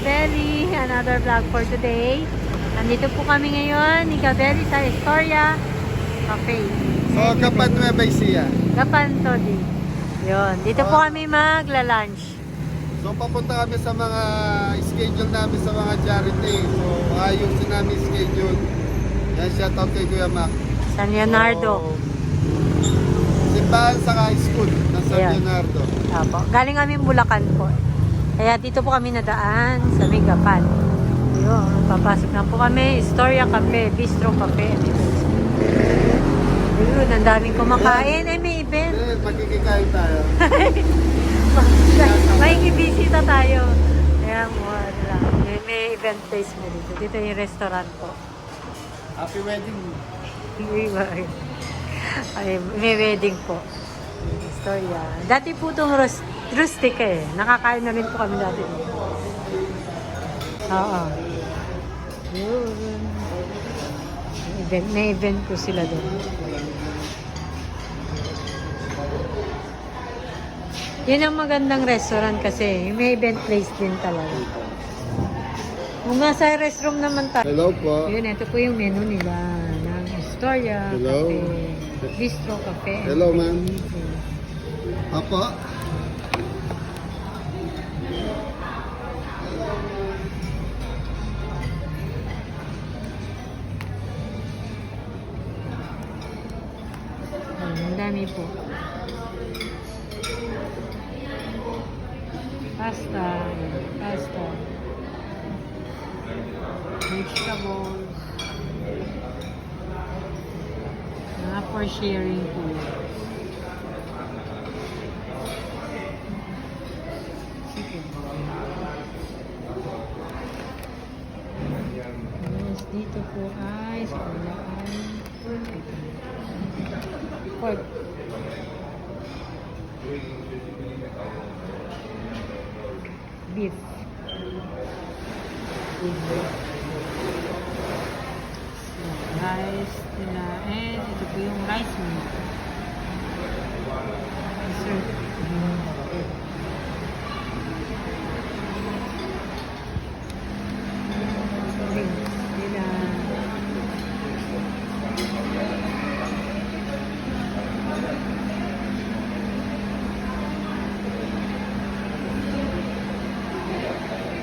Kabeli, another vlog for today. Nandito po kami ngayon ni Kabeli sa Historia Cafe. So, kapat Nueva Ecija. Gapanto din. Yun, dito po kami magla-lunch. So, papunta kami sa mga schedule namin sa mga charity. So, ayusin namin yung schedule. Yan, shoutout kay Kuya Mac. San Leonardo. So, simbahan sa high school ng San. Leonardo. Apo. Galing kami Bulacan po. Kaya dito po kami nadaan sa Megapan. Yun, papasok na po kami. Historia Cafe, Bistro Cafe. Yun, ang daming kumakain. Eh, may event. Eh, magkikikain tayo. may ibisita tayo. Ano lang. May, may event place mo dito. Dito yung restaurant po. Happy wedding. Ay, may wedding po. Historia. Dati po itong rus- rustic eh. Nakakain na rin po kami dati. Oo. Yun. Event, may event po sila doon. Yun ang magandang restaurant kasi may event place din talaga. Kung nasa restroom naman tayo. Hello po. Yun, ito po yung menu nila ng Historia Hello. Cafe, Bistro Cafe. Hello, ma'am. Apo. Ayun, ang dami po. Pasta. Pasta. Vegetables. Mga for sharing po. Chicken. Yes, dito po ay sa ulaan. Pork. Beef. Rice nila. And ito po yung rice nila. Dessert. Drinks nila.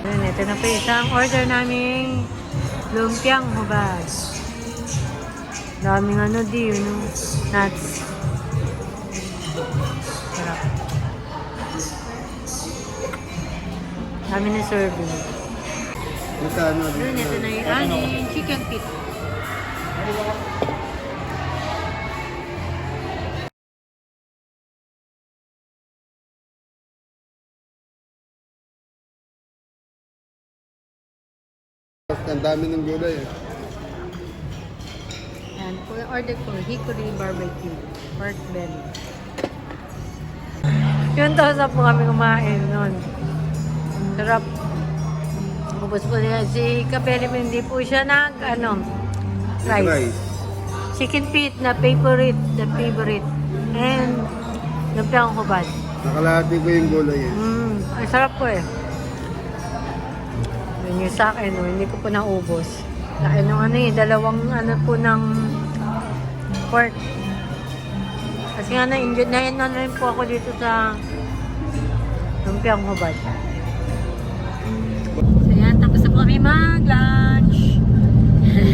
Ayan, ito na po isang order naming lumpiang hubad. Daming ano di, yun, no? nuts. Sarap. Dami na serving. Magkano? Ito na yung aning chicken pit. Ang dami ng gulay eh. Yung order ko, hickory barbecue, pork belly. Yun to sa po kami kumain noon. Sarap. Ubus po niya. Si Kapeli po, hindi po siya nag, ano, rice. Rice. Chicken feet na favorite, the favorite. And, lumpiang hubad. Nakalahati ko yung gulay eh. Mm, ay sarap po eh. Yun yung sa akin, oh, hindi ko po naubos. Laki nung ano eh, dalawang ano po ng pork. Kasi nga na-enjoy, na na rin po ako dito sa lumpiang hubad. So yan, tapos na po kami mag-lunch.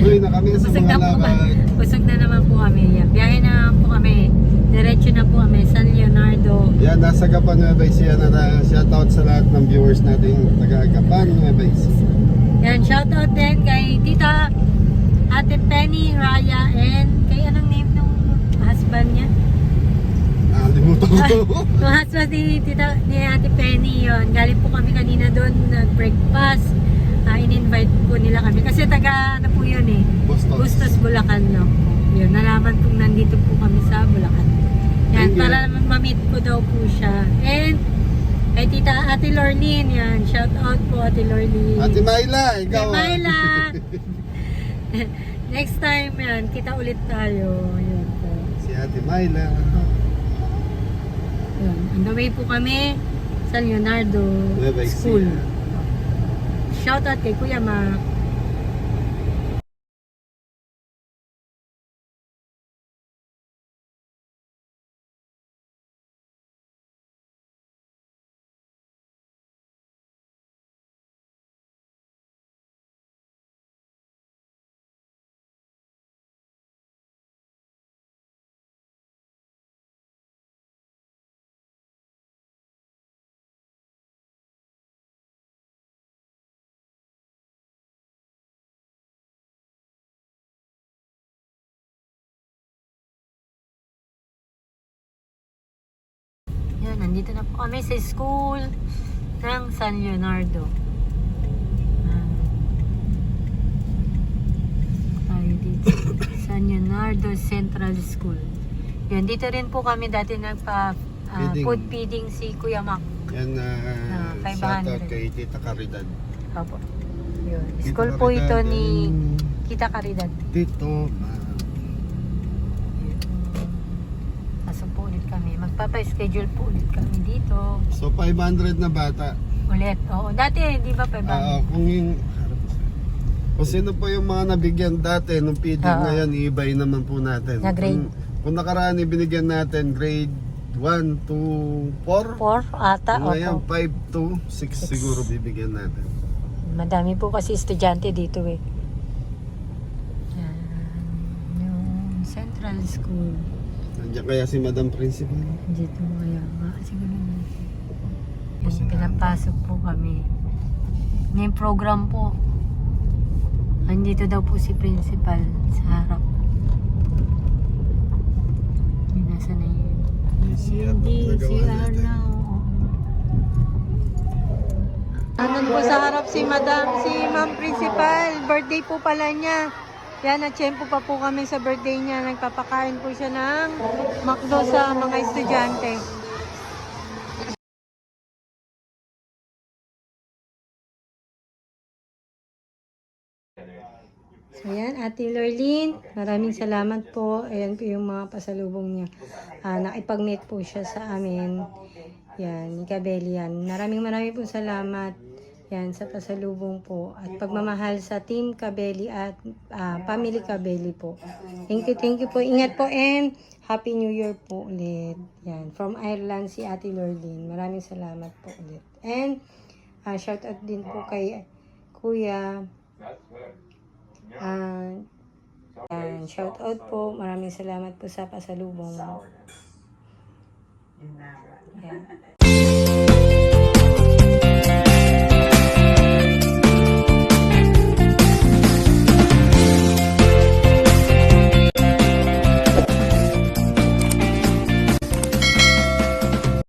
Uwi na kami sa mga na. Busog na naman po kami. Biyahe na po kami. Diretso na po kami. San Leonardo. Yan, nasa Gapan Nueva Ecija na na. Shoutout sa lahat ng viewers natin taga Gapan Nueva Ecija. Yan, shoutout din kay Tita Ate Penny Raya and kay anong name nung husband niya? Ah, limutan ko. Yung husband ni, Tita, ni Ate Penny yon Galing po kami kanina doon nag-breakfast. Ah, in-invite po nila kami. Kasi taga, ano po yun eh. Bustos. Bustos, Bulacan po. Yun, nalaman kong nandito po kami sa Bulacan. Yan, Thank you. para ma-meet ko daw po siya. And, kay Tita Ate Lorlene, yan. Shout out po Ate Lorlene. Ate Myla, ikaw. ah. Myla! Next time yan, kita ulit tayo. Yun po. si Ate Myla. Yun. On the way po kami sa Leonardo Nueva Ecija. School. shoutout kay Kuya Ma. Nandito na po kami sa school ng San Leonardo. Ah. tayo dito. San Leonardo Central School. Yan, dito rin po kami dati nagpa ah, Feeding. food feeding si Kuya Mac. Yan na Ah, 500. shoutout kay Tita Caridad. Opo. Yun. Tita School po ito Caridad, ni and Kita Caridad. Tito. Ma. Pasok po ulit kami. Magpapa-schedule po ulit kami dito. So 500 na bata. Ulit. Oo. Dati, di ba, 500? Ah, kung yung kung sino po yung mga nabigyan dati nung PD Oo. ngayon, iibay naman po natin. Na grade? Kung, kung nakaraan ibinigyan natin grade 1 to 4, 4 ata. ngayon Opo. 5 to 6 Six. siguro bibigyan natin. Madami po kasi estudyante dito eh. Yan. Yung Central School. Nandiyan kaya si Madam Principal? Dito kaya nga. Siguro natin. Yung pinapasok po kami. May program po. Andito daw po si principal sa harap. Yung nasa na yun. Hindi, CR na. oo. Nandun po sa harap si Madam, si Ma'am Principal. Birthday po pala niya. Yan, na-tsempo pa po kami sa birthday niya. Nagpapakain po siya ng McDo sa mga estudyante. So yan, Ate Lorlene, maraming salamat po. Ayan po yung mga pasalubong niya. Ah, nakipag-meet po siya sa amin. Yan, ni Kabeli yan. Maraming maraming po salamat. Yan, sa pasalubong po. At pagmamahal sa Team Kabeli at ah, Family Kabeli po. Thank you, thank you po. Ingat po and Happy New Year po ulit. Yan, from Ireland si Ate Lorlene. Maraming salamat po ulit. And ah, shout out din po kay Kuya Ah, yan, shout out po. Maraming salamat po sa pasalubong. Yan.